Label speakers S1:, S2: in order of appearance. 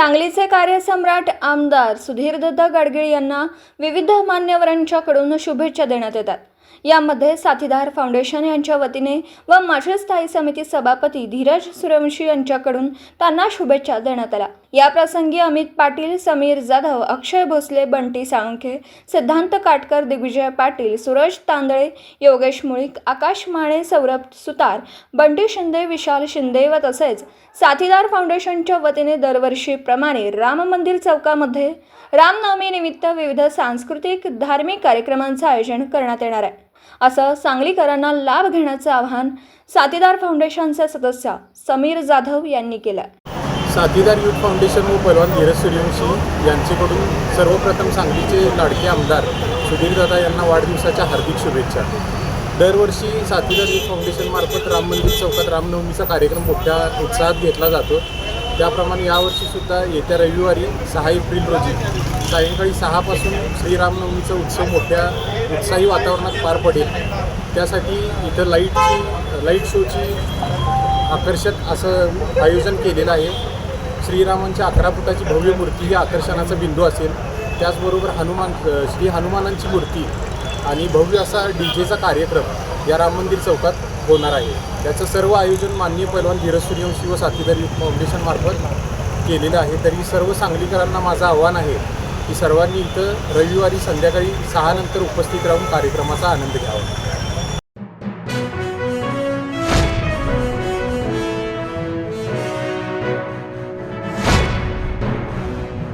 S1: सांगलीचे कार्यसम्राट आमदार सुधीरदत्त गाडगीळ यांना विविध मान्यवरांच्याकडून शुभेच्छा देण्यात येतात. यामध्ये साथीदार फाउंडेशन यांच्या वतीने व माजी स्थायी समिती सभापती धीरज सूर्यवंशी यांच्याकडून त्यांना शुभेच्छा देण्यात आल्या. या प्रसंगी अमित पाटील समीर जाधव अक्षय भोसले बंटी साळुंखे सिद्धांत काटकर दिग्विजय पाटील सूरज तांदळे योगेश मुळीक आकाश माणे सौरभ सुतार बंटी शिंदे विशाल शिंदे व तसेच साथीदार फाउंडेशनच्या वतीने दरवर्षीप्रमाणे राम मंदिर चौकामध्ये रामनवमीनिमित्त विविध सांस्कृतिक धार्मिक कार्यक्रमांचं आयोजन करण्यात येणार आहे. असं सांगलीकरांना लाभ घेण्याचं आवाहन साथीदार फाउंडेशनचे सदस्य समीर जाधव यांनी केलं
S2: साथीदार युथ फाउंडेशन व पहलवान धीरज सूर्यवंशी यांचेकडून सर्वप्रथम सांगलीचे लाडके आमदार सुधीर दादा यांना वाढदिवसाच्या हार्दिक शुभेच्छा. दरवर्षी साथीदार युथ फाउंडेशनमार्फत राम मंदिर चौकात रामनवमीचा कार्यक्रम मोठ्या उत्साहात घेतला जातो. त्याप्रमाणे यावर्षीसुद्धा येत्या रविवारी सहा एप्रिल रोजी सायंकाळी सहापासून श्रीरामनवमीचा उत्सव मोठ्या उत्साही वातावरणात पार पडेल. त्यासाठी इथं लाईटची लाइट शोची आकर्षक असं आयोजन केलेलं आहे. श्रीरामांच्या अकरा फुटाची भव्य मूर्ती ही आकर्षणाचा बिंदू असेल. त्याचबरोबर हनुमान श्री हनुमानांची मूर्ती आणि भव्य असा डी जेचा कार्यक्रम या राम मंदिर चौकात होणार आहे. त्याचं सर्व आयोजन माननीय पैलवान धीरज सूर्यवंशी व साथीदार युथ फाउंडेशनमार्फत केलेलं आहे. तरी सर्व सांगलीकरांना माझं आव्हान आहे की सर्वांनी इथं रविवारी संध्याकाळी सहा नंतर उपस्थित राहून कार्यक्रमाचा आनंद घ्यावा.